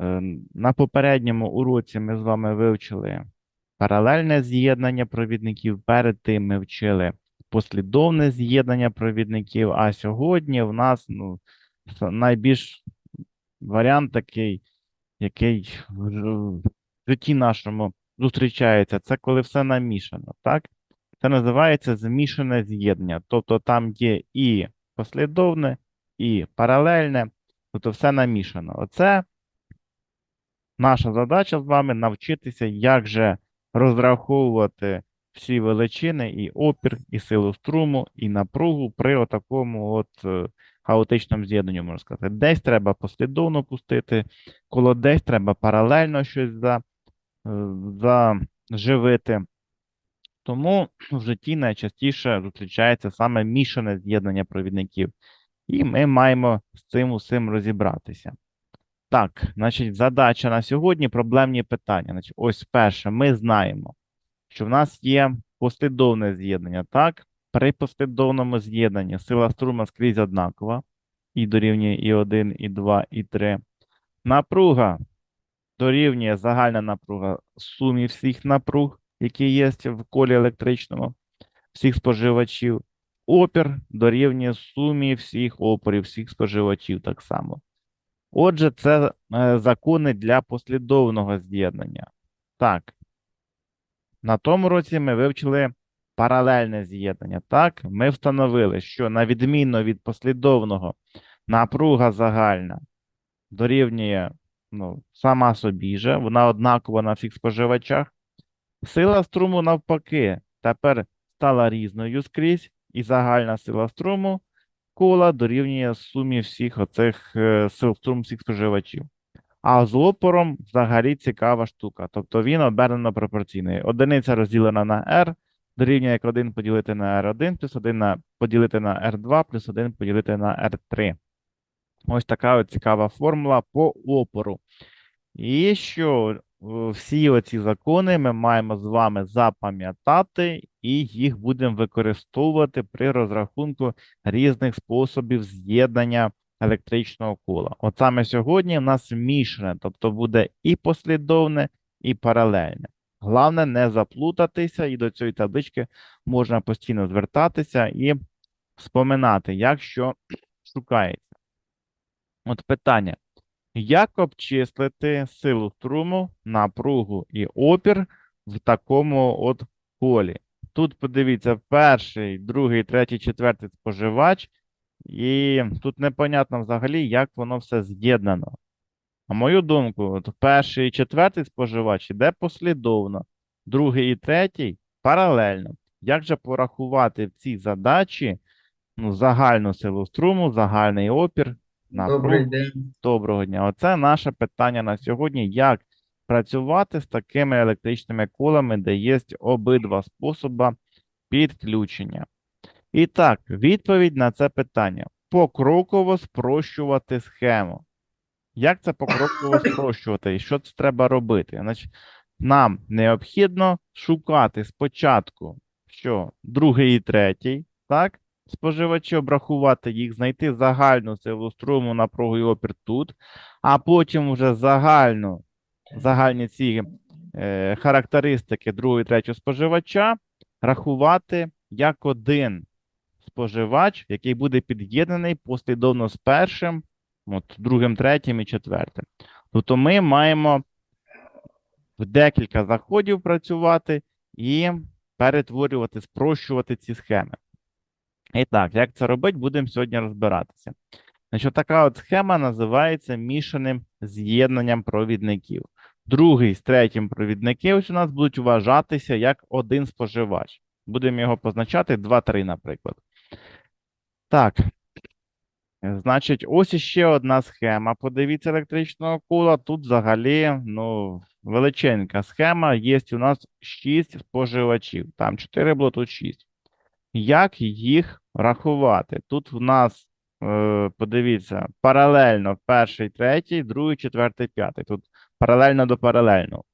Е, На попередньому уроці ми з вами вивчили паралельне з'єднання провідників. Перед тим ми вчили послідовне з'єднання провідників. А сьогодні в нас ну, найбільш варіант такий, який в житті нашому зустрічається, це коли все намішано, так? Це називається змішане з'єднання. Тобто там є і послідовне, і паралельне, тобто все намішано. Оце наша задача з вами навчитися, як же розраховувати всі величини, і опір, і силу струму, і напругу при отакому от е, хаотичному з'єднанні, можна сказати. Десь треба послідовно пустити, коло десь треба паралельно щось е, заживити. Тому в житті найчастіше зустрічається саме мішане з'єднання провідників, і ми маємо з цим усім розібратися. Так, значить, задача на сьогодні проблемні питання. Значить, ось перше, ми знаємо, що в нас є послідовне з'єднання. Так, при послідовному з'єднанні сила струма скрізь однакова, і дорівнює і 1, і 2, і 3. Напруга дорівнює загальна напруга сумі всіх напруг, які є в колі електричному, всіх споживачів. Опір дорівнює сумі всіх опорів, всіх споживачів так само. Отже, це е, закони для послідовного з'єднання. Так. На тому році ми вивчили паралельне з'єднання. Так, ми встановили, що на відміну від послідовного, напруга загальна дорівнює ну, сама собі же, вона однакова на всіх споживачах. Сила струму навпаки тепер стала різною скрізь, і загальна сила струму кола дорівнює сумі всіх оцих е, сил всіх споживачів. А з опором взагалі цікава штука. Тобто він обернено пропорційний. Одиниця розділена на R дорівнює як 1 поділити на R1 плюс 1 на, поділити на R2 плюс 1 поділити на R3. Ось така цікава формула по опору. І що всі оці закони ми маємо з вами запам'ятати і їх будемо використовувати при розрахунку різних способів з'єднання електричного кола. От саме сьогодні в нас змішане, тобто буде і послідовне, і паралельне. Головне не заплутатися, і до цієї таблички можна постійно звертатися і споминати, як що шукається. От питання. Як обчислити силу струму, напругу і опір в такому от колі? Тут подивіться, перший, другий, третій, четвертий споживач, і тут непонятно взагалі, як воно все з'єднано. На мою думку, от перший і четвертий споживач іде послідовно, другий і третій паралельно. Як же порахувати в цій задачі ну, загальну силу струму, загальний опір, Добрий напругу? день. Доброго дня. Оце наше питання на сьогодні. Як працювати з такими електричними колами, де є обидва способи підключення? І так, відповідь на це питання. Покроково спрощувати схему. Як це покроково спрощувати? І що це треба робити? Значить, нам необхідно шукати спочатку, що другий і третій, так? Споживачі обрахувати їх, знайти загальну силу струму, напругу і опір тут, а потім вже загальну, загальні ці е, характеристики другого і третього споживача рахувати як один споживач, який буде під'єднаний послідовно з першим, от, другим, третім і четвертим. Тобто ми маємо в декілька заходів працювати і перетворювати, спрощувати ці схеми. І так, як це робити, будемо сьогодні розбиратися. Значить, така от схема називається мішаним з'єднанням провідників. Другий з третім провідники ось у нас будуть вважатися як один споживач. Будемо його позначати 2-3, наприклад. Так. Значить, ось іще одна схема. Подивіться електричного кола. Тут взагалі, ну, величенька схема. Є у нас 6 споживачів. Там 4 було, тут 6. Як їх рахувати? Тут у нас, е, подивіться, паралельно перший, третій, другий, четвертий, п'ятий. Тут паралельно до паралельного.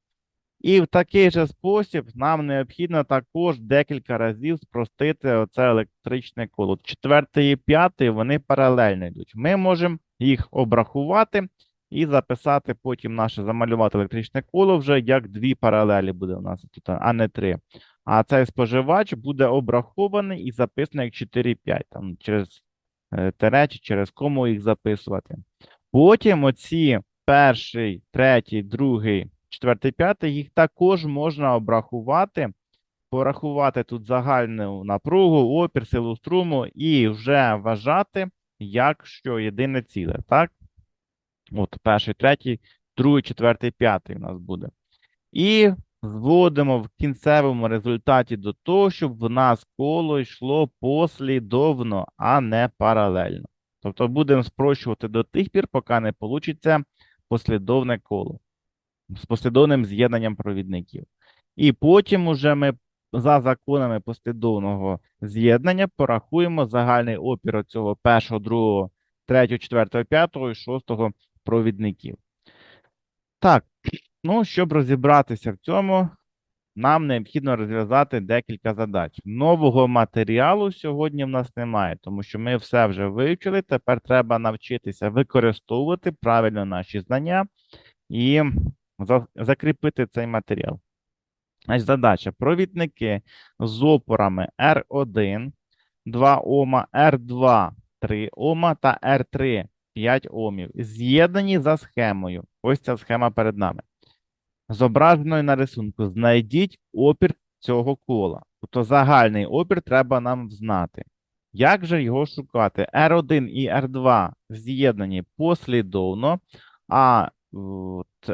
І в такий же спосіб нам необхідно також декілька разів спростити оце електричне коло. Четвертий і п'ятий вони паралельно йдуть. Ми можемо їх обрахувати і записати потім наше замалювати електричне коло вже як дві паралелі буде у нас тут, а не три. А цей споживач буде обрахований і записаний як 4,5, там через е, тере чи через кому їх записувати. Потім оці перший, третій, другий, четвертий, п'ятий, їх також можна обрахувати, порахувати тут загальну напругу, опір, силу струму і вже вважати як що єдине ціле, так? От перший, третій, другий, четвертий, п'ятий у нас буде. І зводимо в кінцевому результаті до того, щоб в нас коло йшло послідовно, а не паралельно. Тобто будемо спрощувати до тих пір, поки не вийде послідовне коло з послідовним з'єднанням провідників. І потім уже ми за законами послідовного з'єднання порахуємо загальний опір цього першого, другого, третього, четвертого, п'ятого і шостого провідників. Так, ну, щоб розібратися в цьому, нам необхідно розв'язати декілька задач. Нового матеріалу сьогодні в нас немає, тому що ми все вже вивчили. Тепер треба навчитися використовувати правильно наші знання і закріпити цей матеріал. Значить, задача: провідники з опорами R1, 2 Ома, R2, 3 Ома та R3, 5 Омів. З'єднані за схемою. Ось ця схема перед нами. Зображеною на рисунку. Знайдіть опір цього кола. Тобто загальний опір треба нам знати. Як же його шукати? R1 і R2 з'єднані послідовно, а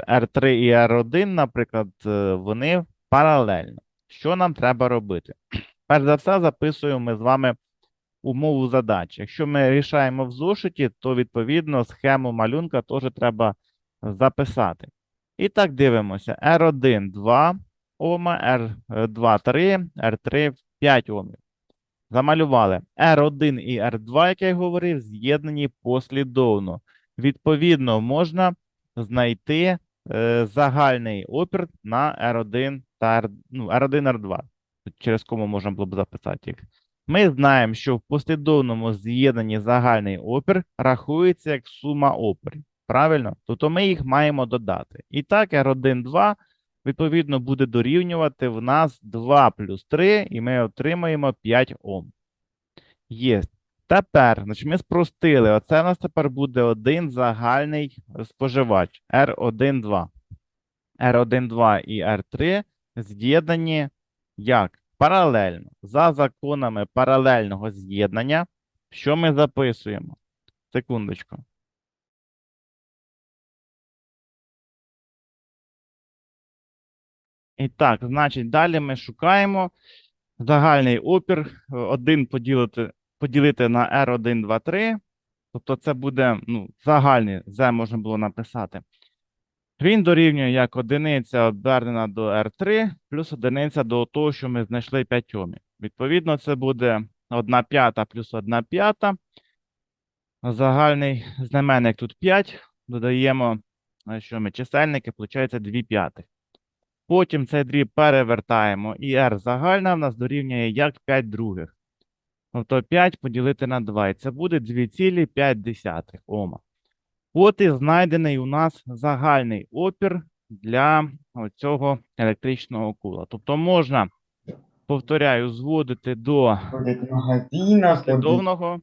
R3 і R1, наприклад, е, вони паралельно. Що нам треба робити? Перш за все, записуємо ми з вами умову задачі. Якщо ми рішаємо в зошиті, то відповідно схему малюнка теж треба записати. І так дивимося: R1 2 Ома, R2 3, R3 5 Омів. Замалювали R1 і R2, як я й говорив, з'єднані послідовно. Відповідно, можна знайти е, загальний опір на R1 та R, ну, R1, R2. Через кому можна було б записати їх. Ми знаємо, що в послідовному з'єднанні загальний опір рахується як сума опорів. Правильно? Тобто ми їх маємо додати. І так, R1, 2, відповідно, буде дорівнювати в нас 2 плюс 3, і ми отримаємо 5 Ом. Є. Тепер, значить, ми спростили. Оце у нас тепер буде один загальний споживач R1, 2. R1, 2 і R3 з'єднані як? Паралельно. За законами паралельного з'єднання, що ми записуємо? Секундочку. І так, значить, далі ми шукаємо загальний опір 1 поділити, поділити на R1, 2, 3. Тобто це буде ну, загальний, Z можна було написати. Він дорівнює як одиниця обернена до R3 плюс одиниця до того, що ми знайшли 5 омів. Відповідно, це буде 1 п'ята плюс 1 п'ята. Загальний знаменник тут 5. Додаємо, е, що ми чисельники, виходить 2 п'ятих. Потім цей дріб перевертаємо, і R загальна в нас дорівнює як 5 других. Тобто 5 поділити на 2. І це буде 2,5 Ома. От і знайдений у нас загальний опір для цього електричного кула. Тобто можна, повторяю, зводити до послідовного,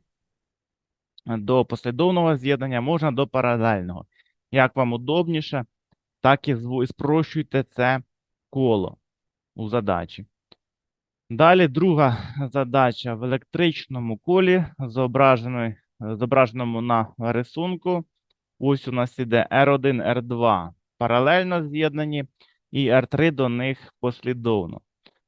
до послідовного з'єднання, можна до паралельного. Як вам удобніше, так і спрощуйте це коло у задачі. Далі друга задача в електричному колі, зображеному на рисунку. Ось у нас іде R1, R2 паралельно з'єднані, і R3 до них послідовно.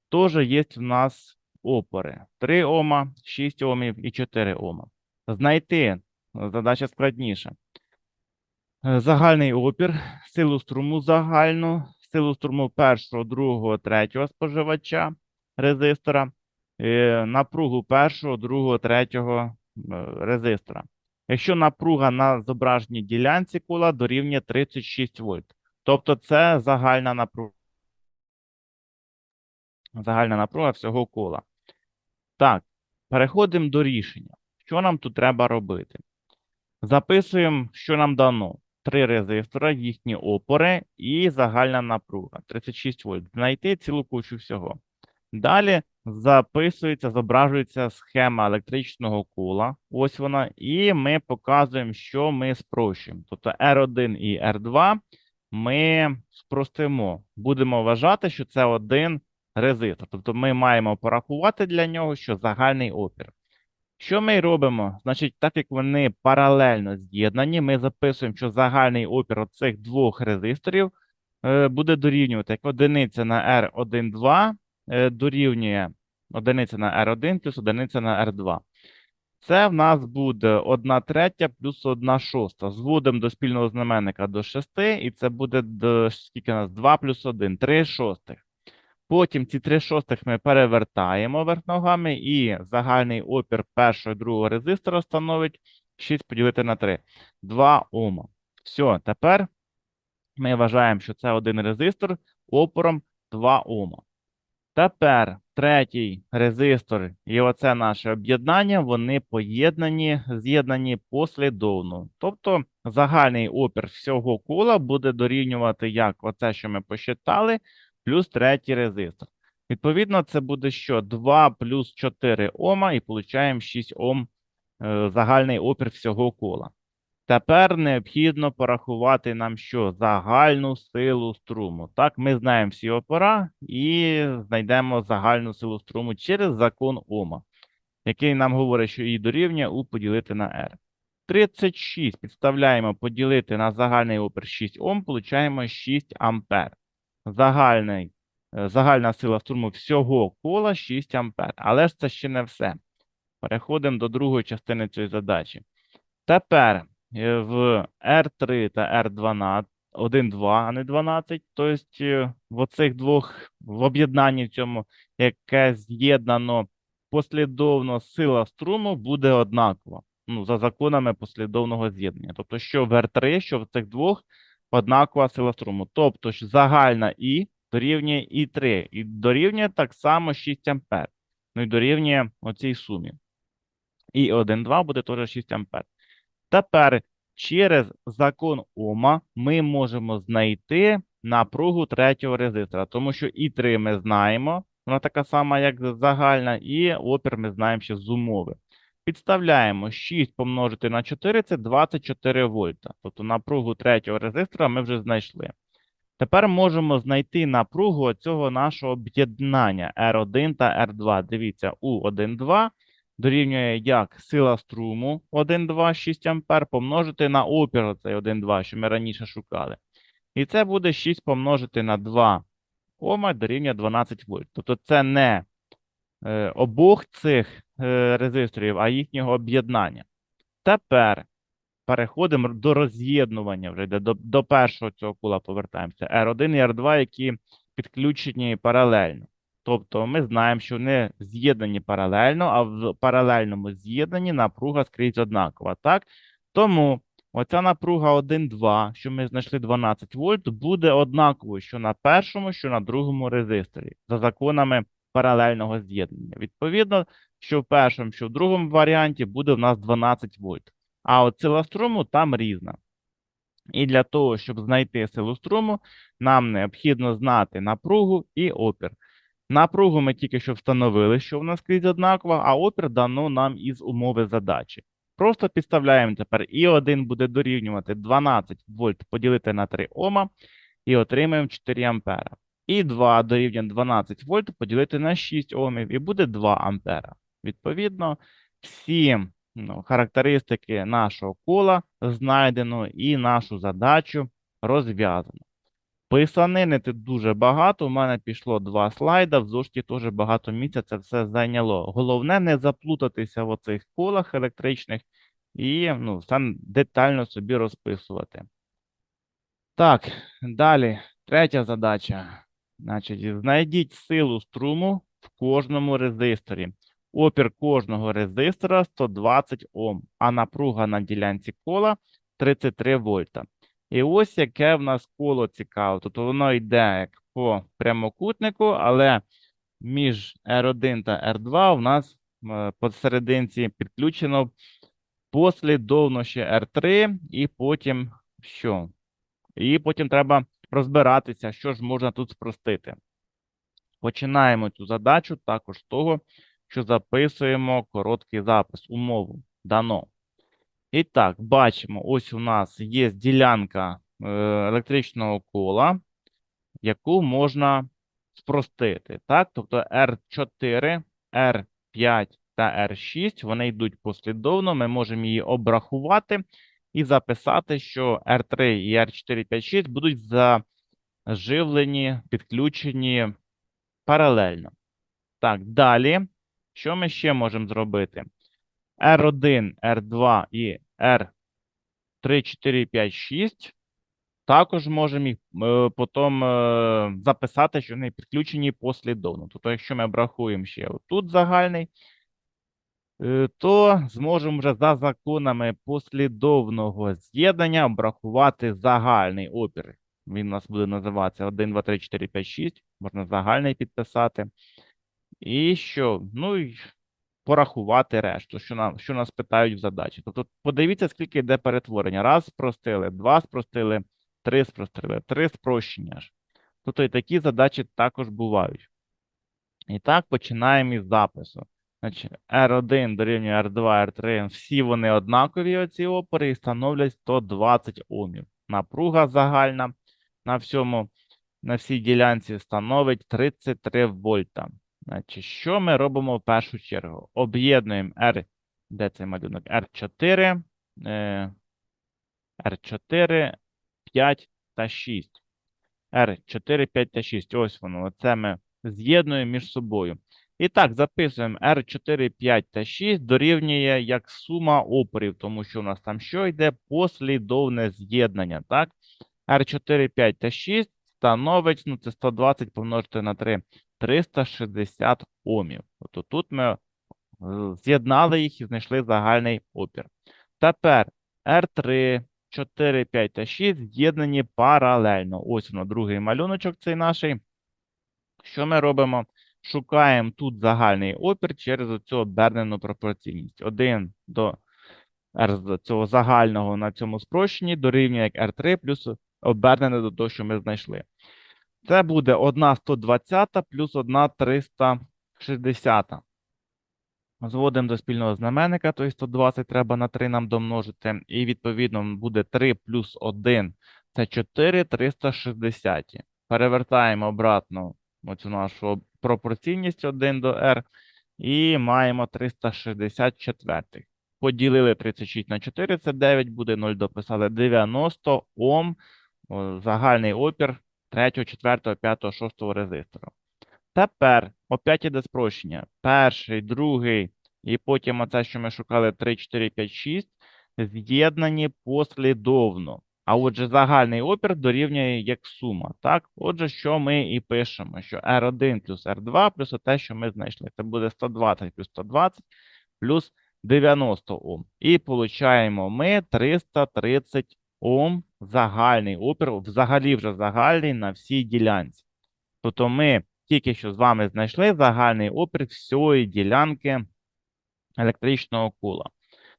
Тож є в нас опори 3 Ома, 6 Омів і 4 Ома. Знайти задача складніша. Загальний опір, силу струму загальну, силу струму першого, другого, третього споживача резистора, е, напругу першого, другого, третього е, резистора. Якщо напруга на зображеній ділянці кола дорівнює 36 вольт. Тобто це загальна напруга. Загальна напруга всього кола. Так, переходимо до рішення. Що нам тут треба робити? Записуємо, що нам дано. Три резистора, їхні опори і загальна напруга 36 вольт. Знайти цілу кучу всього. Далі записується, зображується схема електричного кола. Ось вона, і ми показуємо, що ми спрощуємо. Тобто R1 і R2 ми спростимо. Будемо вважати, що це один резистор. Тобто ми маємо порахувати для нього, що загальний опір. Що ми робимо? Значить, так як вони паралельно з'єднані, ми записуємо, що загальний опір оцих двох резисторів е, буде дорівнювати як одиниця на R1,2 е, дорівнює одиниця на R1 плюс одиниця на R2. Це в нас буде 1 третя плюс 1 шоста. Зводимо до спільного знаменника до 6, і це буде до, скільки у нас? 2 плюс 1, 3 шостих. Потім ці 3 шостих ми перевертаємо вверх ногами, і загальний опір першого і другого резистора становить 6 поділити на 3. 2 Ома. Все, тепер ми вважаємо, що це один резистор опором 2 Ома. Тепер третій резистор і оце наше об'єднання, вони поєднані, з'єднані послідовно. Тобто загальний опір всього кола буде дорівнювати як оце, що ми посчитали, плюс третій резистор. Відповідно, це буде що? 2 плюс 4 Ома і получаємо 6 Ом е, загальний опір всього кола. Тепер необхідно порахувати нам що? Загальну силу струму. Так, ми знаємо всі опора і знайдемо загальну силу струму через закон Ома, який нам говорить, що її дорівнює У поділити на R. 36 підставляємо поділити на загальний опір 6 Ом, получаємо 6 ампер. Загальний, е, загальна сила струму всього кола 6 ампер. Але ж це ще не все. Переходимо до другої частини цієї задачі. Тепер е, в R3 та R12, 1, 2, а не 12. Тобто е, в оцих двох, в об'єднанні цьому, яке з'єднано послідовно сила струму буде однакова. Ну, за законами послідовного з'єднання. Тобто, що в R3, що в цих двох однакова сила струму. Тобто, ж загальна І дорівнює І3. І дорівнює так само 6 ампер. Ну і дорівнює оцій сумі. І 1, 2 буде теж 6 ампер. Тепер через закон Ома ми можемо знайти напругу третього резистора, тому що І3 ми знаємо, вона така сама, як загальна, і опір ми знаємо ще з умови. Підставляємо 6 помножити на 4 це 24 вольта. Тобто напругу третього резистора ми вже знайшли. Тепер можемо знайти напругу цього нашого об'єднання R1 та R2. Дивіться, U1,2 дорівнює як сила струму 1,2 6 ампер помножити на опір оцей 1,2, що ми раніше шукали. І це буде 6 помножити на 2 Ома дорівнює 12 вольт. Тобто це не обох цих е, резисторів, а їхнього об'єднання. Тепер переходимо до роз'єднування вже йде до, до першого цього кула повертаємося. R1 і R2, які підключені паралельно. Тобто ми знаємо, що вони з'єднані паралельно, а в паралельному з'єднанні напруга скрізь однакова. Так? Тому оця напруга 1,2, що ми знайшли 12 вольт, буде однаковою що на першому, що на другому резисторі за законами паралельного з'єднання. Відповідно, що в першому, що в другому варіанті буде в нас 12 вольт. А от сила струму там різна. І для того, щоб знайти силу струму, нам необхідно знати напругу і опір. Напругу ми тільки що встановили, що в нас скрізь однакова, а опір дано нам із умови задачі. Просто підставляємо тепер І1 буде дорівнювати 12 вольт поділити на 3 Ома і отримаємо 4 ампера. І 2 дорівнює 12 вольт поділити на 6 Омів і буде 2 ампера. Відповідно, всі ну, характеристики нашого кола знайдено і нашу задачу розв'язано. Писанини тут дуже багато. У мене пішло два слайда. В зошиті теж багато місця це все зайняло. Головне не заплутатися в оцих колах електричних і ну, все детально собі розписувати. Так, далі. Третя задача. Значить, знайдіть силу струму в кожному резисторі. Опір кожного резистора 120 Ом, а напруга на ділянці кола 33 вольта. І ось яке в нас коло цікаве. Тобто воно йде як по прямокутнику, але між R1 та R2 у нас е, посерединці підключено послідовно ще R3 і потім Що? І потім треба розбиратися, що ж можна тут спростити. Починаємо цю задачу також з того, що записуємо короткий запис, умову дано. І так, бачимо, ось у нас є ділянка е, електричного кола, яку можна спростити. Так? Тобто R4, R5 та R6, вони йдуть послідовно, ми можемо її обрахувати і записати, що R3 і R4, 5, 6 будуть заживлені, підключені паралельно. Так, далі, що ми ще можемо зробити? R1, R2 і R3, 4, 5, 6. Також можемо їх е, потім е, записати, що вони підключені послідовно. Тобто, якщо ми обрахуємо ще тут загальний, то зможемо вже за законами послідовного з'єднання обрахувати загальний опір. Він у нас буде називатися 1, 2, 3, 4, 5, 6. Можна загальний підписати. І що? Ну і порахувати решту, що нам, що нас питають в задачі. Тобто, подивіться, скільки йде перетворення. Раз спростили, два спростили, три спростили, три спрощення аж. Тобто і такі задачі також бувають. І так, починаємо із запису. Значить, R1 дорівнює R2, R3, всі вони однакові, оці опори, і становлять 120 Омів. Напруга загальна на всьому, на всій ділянці становить 33 вольта. Значить, що ми робимо в першу чергу? Об'єднуємо R, де цей малюнок? R4, е, R4, 5 та 6. R4, 5 та 6. Ось воно. Оце ми з'єднуємо між собою. І так, записуємо R4, 5 та 6 дорівнює як сума опорів, тому що у нас там що йде? Послідовне з'єднання. Так? R4, 5 та 6 становить, ну це 120 помножити на 3, 360 Омів. Тобто тут ми е, з'єднали їх і знайшли загальний опір. Тепер R3, 4, 5 та 6 з'єднані паралельно. Ось воно, другий малюночок цей наший. Що ми робимо? Шукаємо тут загальний опір через цю обернену пропорційність. 1 до R цього загального на цьому спрощенні дорівнює як R3 плюс обернене до того, що ми знайшли. Це буде 1 120 плюс 1 360. Зводимо до спільного знаменника, тобто 120 треба на 3 нам домножити. І відповідно буде 3 плюс 1 це 4 360. Перевертаємо обратно оцю нашу пропорційність 1 до r і маємо 364. Поділили 36 на 4, це 9, буде 0, дописали 90 Ом, загальний опір 3, 4, 5, 6 резистора. Тепер опять іде спрощення. Перший, другий, і потім оце, що ми шукали 3, 4, 5, 6, з'єднані послідовно. А отже, загальний опір дорівнює як сума. Так? Отже, що ми і пишемо, що R1 плюс R2 плюс те, що ми знайшли. Це буде 120 плюс 120 плюс 90 Ом. І получаємо ми 330 Ом загальний опір, взагалі вже загальний на всій ділянці. Тобто ми тільки що з вами знайшли загальний опір всієї ділянки електричного кола.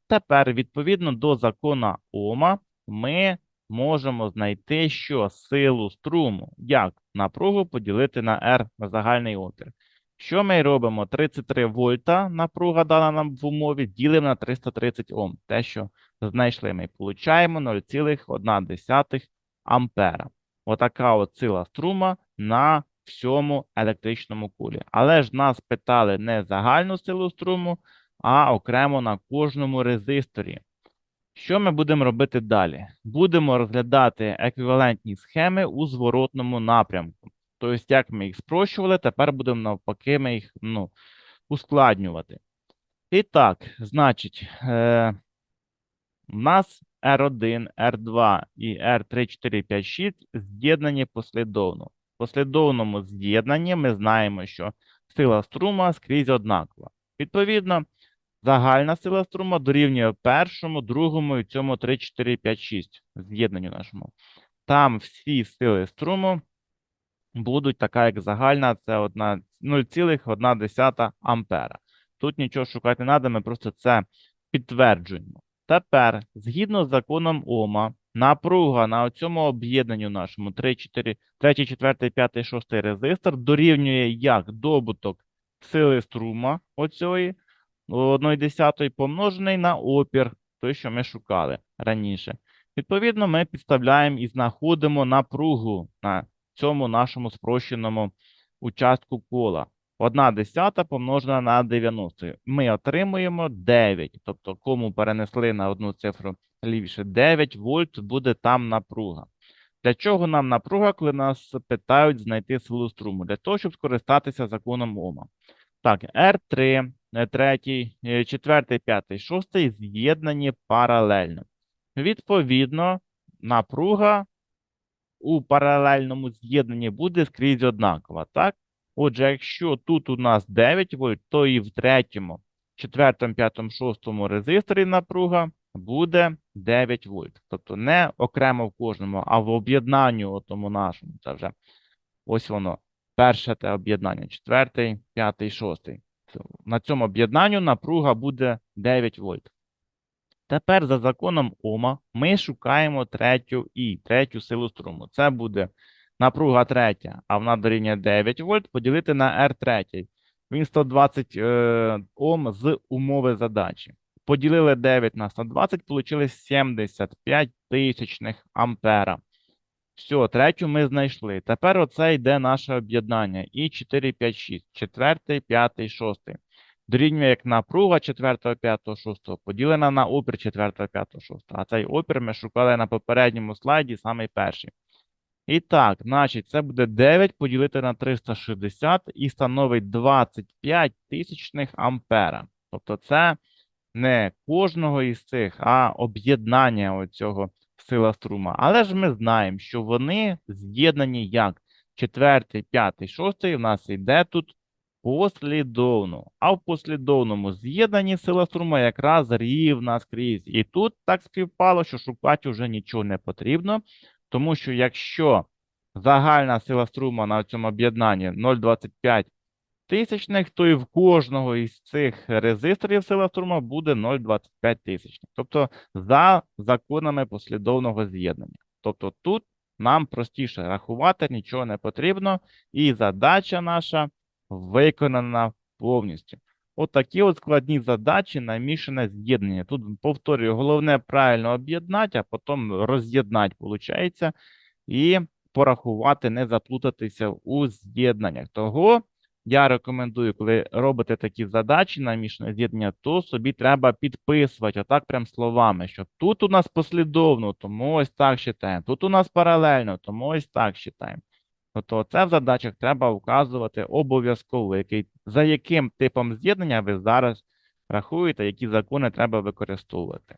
Тепер, відповідно до закона Ома, ми можемо знайти, що силу струму, як напругу поділити на R на загальний опір. Що ми робимо? 33 вольта напруга дана нам в умові, ділимо на 330 Ом. Те, що знайшли ми, получаємо 0,1 ампера. Отака от сила струма на всьому електричному кулі. Але ж нас питали не загальну силу струму, а окремо на кожному резисторі. Що ми будемо робити далі? Будемо розглядати еквівалентні схеми у зворотному напрямку. Тобто, як ми їх спрощували, тепер будемо навпаки ми їх ну, ускладнювати. І так, значить, е, у нас R1, R2 і R3, 4, 5, 6 з'єднані послідовно. В послідовному з'єднанні ми знаємо, що сила струма скрізь однакова. Відповідно, загальна сила струма дорівнює першому, другому і цьому 3, 4, 5, 6 з'єднанню нашому. Там всі сили струму будуть така, як загальна, це одна- 0,1 ампера. Тут нічого шукати не треба, ми просто це підтверджуємо. Тепер, згідно з законом Ома, напруга на цьому об'єднанню нашому 3, 4, 3, 4, 5, 6 резистор дорівнює як добуток сили струма оцієї 1,10 помножений на опір, той, що ми шукали раніше. Відповідно, ми підставляємо і знаходимо напругу на цьому нашому спрощеному участку кола. 1 десята помножена на 90. Ми отримуємо 9. Тобто, кому перенесли на одну цифру лівіше 9 вольт буде там напруга. Для чого нам напруга, коли нас питають знайти силу струму? Для того, щоб скористатися законом Ома. Так, R3, 3, 4, 5, 6 з'єднані паралельно. Відповідно, напруга у паралельному з'єднанні буде скрізь однакова, так? Отже, якщо тут у нас 9 вольт, то і в третьому, четвертому, п'ятому, шостому резисторі напруга буде 9 вольт. Тобто не окремо в кожному, а в об'єднанні тому нашому. Це вже ось воно. Перше те об'єднання, четвертий, п'ятий, шостий. На цьому об'єднанню напруга буде 9 вольт. Тепер за законом Ома ми шукаємо третю І, третю силу струму. Це буде напруга третя, а вона дорівнює 9 вольт, поділити на R3. Він 120 е, Ом з умови задачі. Поділили 9 на 120, получили 75 тисячних ампера. Все, третю ми знайшли. Тепер оце йде наше об'єднання. І 4, 5, 6. Четвертий, п'ятий, шостий. Дорівнює як напруга 4, 5, 6 поділена на опір 4, 5, 6. А цей опір ми шукали на попередньому слайді, самий перший. І так, значить, це буде 9 поділити на 360 і становить 25 тисячних ампера. Тобто це не кожного із цих, а об'єднання оцього сила струма. Але ж ми знаємо, що вони з'єднані як 4, 5, 6 у нас йде тут послідовно. А в послідовному з'єднанні сила струма якраз рівна скрізь. І тут так співпало, що шукати вже нічого не потрібно, тому що якщо загальна сила струма на цьому об'єднанні 0,25 тисячних, то і в кожного із цих резисторів сила струма буде 0,25 тисячних. Тобто за законами послідовного з'єднання. Тобто тут нам простіше рахувати, нічого не потрібно, і задача наша виконана повністю. От такі от складні задачі на мішане з'єднання. Тут повторюю, головне правильно об'єднати, а потім роз'єднати, виходить, і порахувати, не заплутатися у з'єднаннях. Того я рекомендую, коли робите такі задачі на мішане з'єднання, то собі треба підписувати, отак прям словами, що тут у нас послідовно, тому ось так читаємо, тут у нас паралельно, тому ось так читаємо. Тобто це в задачах треба вказувати обов'язково, який, за яким типом з'єднання ви зараз рахуєте, які закони треба використовувати.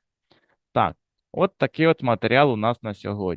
Так, от такий от матеріал у нас на сьогодні.